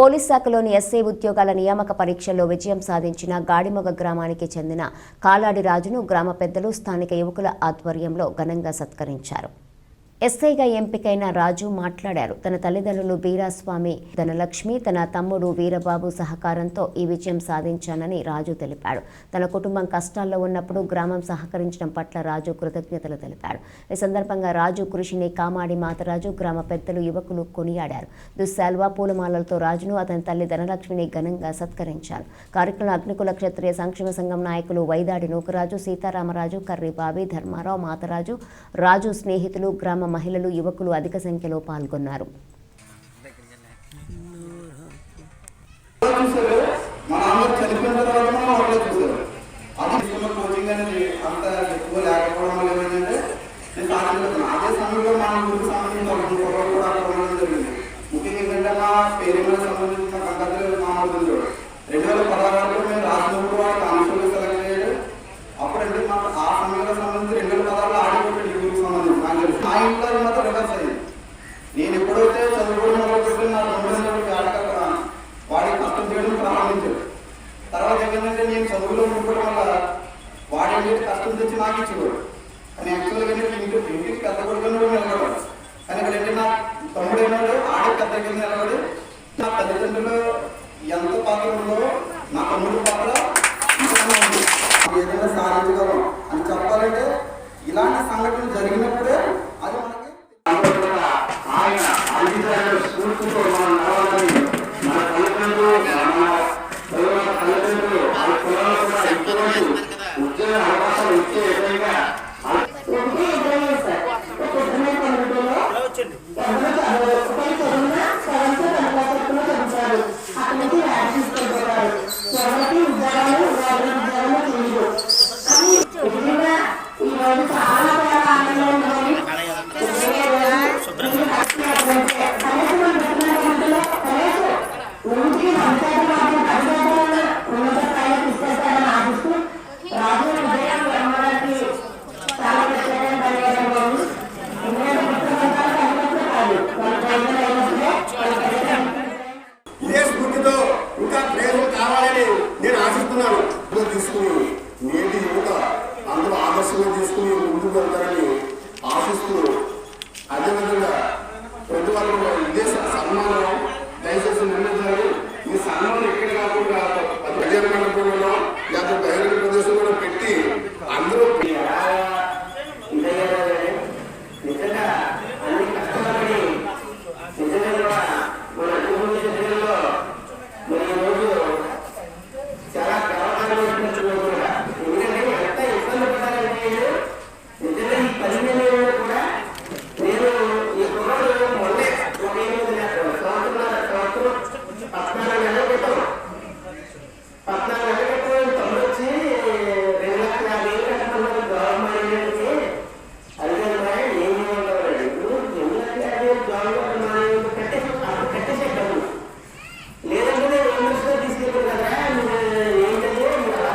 Police శాఖలోని SI ఉద్యోగాల నియామక పరీక్షల్లో విజయం సాధించిన గాడిమొగ గ్రామానికి చెందిన కాలాడి రాజును గ్రామ పెద్దలు స్థానిక యువకుల ఆధ్వర్యంలో ఘనంగా సత్కరించారు. ఎస్ఐగా ఎంపికైన రాజు మాట్లాడారు. తన తల్లిదండ్రులు బీరాస్వామి ధనలక్ష్మి తన తమ్ముడు వీరబాబు సహకారంతో ఈ విజయం సాధించానని రాజు తెలిపాడు. తన కుటుంబం కష్టాల్లో ఉన్నప్పుడు గ్రామం సహకరించడం పట్ల రాజు కృతజ్ఞతలు తెలిపాడు ఈ సందర్భంగా రాజు కృషిని కామాడి మాతరాజు గ్రామ పెద్దలు యువకులు కొనియాడారు. దుస్సాల్వా పూలమాలలతో రాజును అతని తల్లి ధనలక్ష్మిని ఘనంగా సత్కరించారు. కార్యక్రమంలో అగ్నికుల క్షత్రియ సంక్షేమ సంఘం నాయకులు వైదాడి నూకరాజు సీతారామరాజు కర్రి బాబి ధర్మారావు మాతరాజు రాజు స్నేహితులు గ్రామ మహిళలు యువకులు అధిక సంఖ్యలో పాల్గొన్నారు. వాడి కష్టం తెచ్చి నాకు ఇచ్చేవాడు. కానీ యాక్చువల్గా ఇంటి ఇంటికి పెద్ద కొడుకుని కూడా నిలబడాడు కానీ ఇక్కడ ఏంటంటే నా తమ్ముడు అయినాడు ఆడే పెద్ద కింద నిలబడి. నా తల్లిదండ్రులు ఎంత పాత్ర ఉందో నా తమ్ముడు పాత్ర ఏదైనా సాధించగలం అని చెప్పాలంటే ఇలాంటి సంఘటనలు జరిగినప్పుడే అది మనకి ఆయన అందించిన స్ఫూర్తితో మనం నడవాలని మన తల్లిదండ్రులు మన తల్లిదండ్రులు వాళ్ళ పిల్లలు కూడా ఇటువంటి ఉద్యోగ అవకాశాలు ఇచ్చే విధంగా ఒకటి ఇద్దరు సార్ ఒక పొద్దున్నే పన్నెండులో తీసుకుని నేటి యువత అందరూ ఆదర్శంగా తీసుకుని ముందుకు వెళ్తారని ఆశిస్తూ అదేవిధంగా ప్రతి ఒక్కరు పద్నాలుగు నెలల క్రితం తమ్ముడు వచ్చి రెండు లక్షల యాభై వేలు ఏం ఇప్పుడు రెండు లక్షల యాభై గవర్నమెంట్ అప్పుడు లేదంటే నేను ఇంగ్లీష్లో తీసుకెళ్ళాను కదా ఏంటంటే మీరు అలా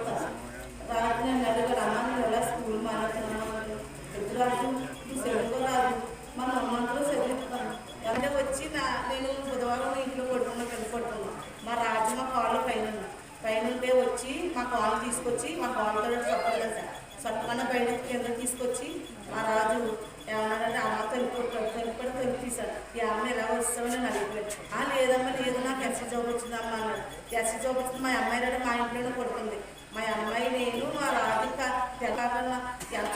హాల్ తీసుకొచ్చి మా కాళ్ళతో చెప్పలేదు సత్తుకన్నా బయట కింద తీసుకొచ్చి మా రాజు ఏమన్నారంటే అమ్మ తెలుపుకుంటాడు తెలుపుకొని తెలుపు తీశాడు. ఈ అమ్మ ఎలా వస్తామని నేను అడిగిపోయాడు ఆ లేదమ్మా లేదు నాకు ఎస్సీ జాబ్ వచ్చిందమ్మా అన్నాడు. ఎస్సీ జాబ్ వచ్చింది మా అమ్మాయి రాడు మా ఇంట్లోనే కొడుతుంది మా అమ్మాయి నేను మా రాజు తెల్లగా ఎంత